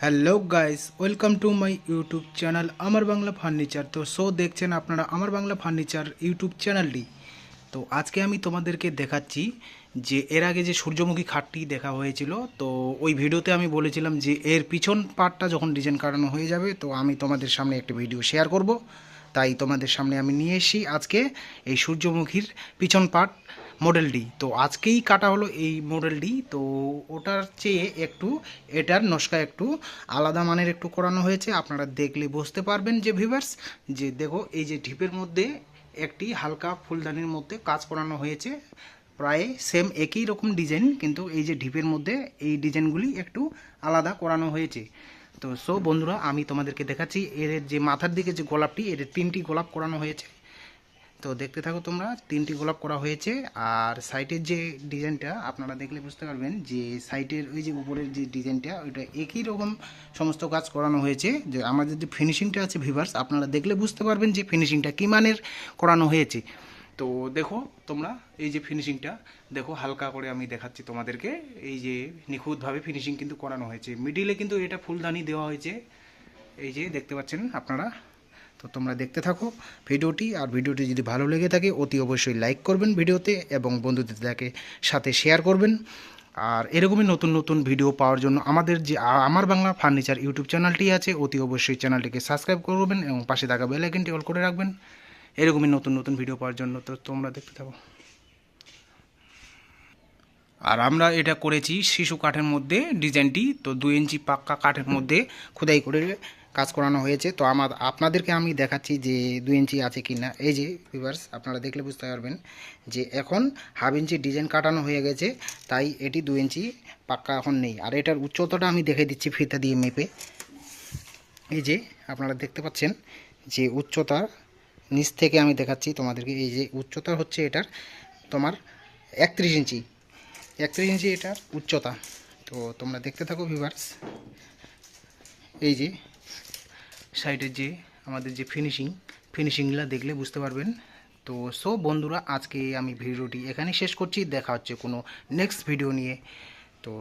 Hello guys welcome to my YouTube channel আমার Bangla furniture তো show দেখছেন আপনারা আমার বাংলা ফার্নিচার ইউটিউব চ্যানেলটি তো, আজকে আমি তোমাদেরকে দেখাচ্ছি যে, এর আগে যে সূর্যমুখী খাটটি দেখা হয়েছিল, তো, ওই ভিডিওতে আমি বলেছিলাম যে, এর পিছন পার্টটা যখন ডিজাইন কাটানো হয়ে যাবে, তো, আমি তোমাদের সামনে একটা ভিডিও শেয়ার করব। তাই তোমাদের সামনে আমি নিয়ে এসেছি আজকে এই সূর্যমুখীর পিছন পার্ট মডেলটি তো আজকেই কাটা হলো এই মডেলটি তো ওটার চেয়ে একটু, এটার নস্কা একটু আলাদা মানের একটু করানো হয়েছে। আপনারা দেখলে বুঝতে পারবেন যে ভিভার্স যে দেখো, এই যে ঢিপের মধ্যে একটি হালকা ফুলদানির মধ্যে কাজ করানো হয়েছে। প্রায় সেম একই রকম ডিজাইন কিন্তু এই যে ঢিপের মধ্যে এই ডিজাইনগুলি একটু আলাদা করানো হয়েছে। তো সো বন্ধুরা, আমি তোমাদেরকে দেখাচ্ছি, এর যে মাথার দিকে যে গোলাপটি, এর তিনটি গোলাপ করানো হয়েছে। তো দেখতে থাকো তোমরা, তিনটি গোলাপ করা হয়েছে। আর সাইটের যে ডিজাইনটা, আপনারা দেখলে বুঝতে পারবেন যে সাইটের ওই যে উপরের যে ডিজাইনটা, ওইটা একই রকম সমস্ত কাজ করানো হয়েছে। যে আমাদের যে ফিনিশিংটা আছে ভিভার্স আপনারা দেখলে বুঝতে পারবেন যে ফিনিশিংটা কী মানের করানো হয়েছে। তো দেখো তোমরা, এই যে ফিনিশিংটা দেখো হালকা করে আমি দেখাচ্ছি তোমাদেরকে। এই যে নিখুঁতভাবে ফিনিশিং কিন্তু করানো হয়েছে। মিডিলে কিন্তু এটা ফুলদানি দেওয়া হয়েছে। এই যে দেখতে পাচ্ছেন আপনারা তো তোমরা দেখতে থাকো ভিডিওটি, আর ভিডিওটি যদি ভালো লেগে থাকে, অতি অবশ্যই লাইক করবেন ভিডিওতে এবং বন্ধুদের তাকে সাথে শেয়ার করবেন। আর এরকমই নতুন নতুন ভিডিও পাওয়ার জন্য আমাদের যে আমার বাংলা ফার্নিচার ইউটিউব চ্যানেলটি আছে, অতি অবশ্যই চ্যানেলটিকে সাবস্ক্রাইব করবেন এবং পাশে থাকা বেল আইকনটি অল করে রাখবেন। এরকমই নতুন নতুন ভিডিও পাওয়ার জন্য তো তোমরা দেখতে থাকো। আর আমরা এটা করেছি শিশু কাঠের মধ্যে ডিজাইনটি তো দুই ইঞ্চি পাক্কা কাঠের মধ্যে খোদাই করে কাজ করানো হয়েছে। তো আমার, আপনাদেরকে আমি দেখাচ্ছি যে দু ইঞ্চি আছে কি না। এই যে ভিভার্স আপনারা দেখলে বুঝতে পারবেন যে এখন হাফ ইঞ্চি ডিজাইন কাটানো হয়ে গেছে, তাই এটি দু ইঞ্চি পাক্কা এখন নেই। আর এটার উচ্চতাটা আমি দেখে দিচ্ছি ফিতা দিয়ে মেপে। এই যে, আপনারা দেখতে পাচ্ছেন যে উচ্চতা, নিচ থেকে আমি দেখাচ্ছি তোমাদেরকে। এই যে, উচ্চতা হচ্ছে এটার তোমার একত্রিশ ইঞ্চি। একত্রিশ ইঞ্চি এটার উচ্চতা। তো তোমরা দেখতে থাকো ভিভার্স এই যে সাইডের যে আমাদের যে ফিনিশিং ফিনিশিংগুলো দেখলে বুঝতে পারবেন। তো সো বন্ধুরা, আজকে আমি ভিডিওটি এখানে শেষ করছি। দেখা হচ্ছে কোনো নেক্সট ভিডিও নিয়ে। তো